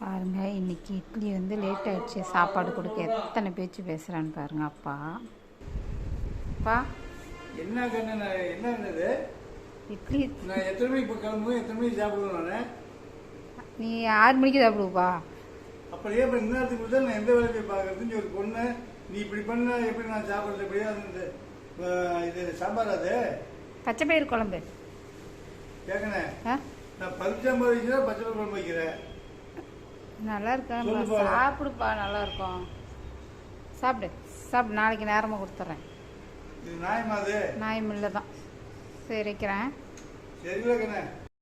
பாருங்க இன்னைக்கு இட்லி வந்து லேட் ஆயிடுச்சு. சாப்பாடு கொடுக்க எத்தனை பேச்சு பேசுகிறான்னு பாருங்க அப்பா. அப்பா. என்ன கண்ணு என்ன இருந்தது? இட்லி. நான் எத்தனை மணிக்கு இப்போ கிளம்புவேன்? எத்தனை மணிக்கு சாப்பிடுவேன் நான்? நீ ஆறு மணிக்கு சாப்பிடுவப்பா. அப்படியே இப்போ இந்நேரத்துக்கு தான் நான் எந்த வேலை போய் பார்க்கறதுன்னு ஒரு பொண்ணு நீ இப்படி பண்ண எப்படி நான் சாப்பிட்றது? எப்படி அது இந்த, அஹ், இது சாம்பார் அது? பச்சை பயிர் குழம்பு. கேட்கணே நான் பருப்பு சாம்பார் வைக்கிறேன் பச்சை பயிர் குழம்பு வைக்கிறேன். நல்லா இருக்கா சொல்லுப்பா. சாப்பிடுப்பா நல்லா இருக்கும் சாப்பிடு சாப்பிடு. நாளைக்கு நேரமாக கொடுத்துட்றேன். இது நியாயமா அது நாய் மில்ல தான் சரி வைக்கிறேன்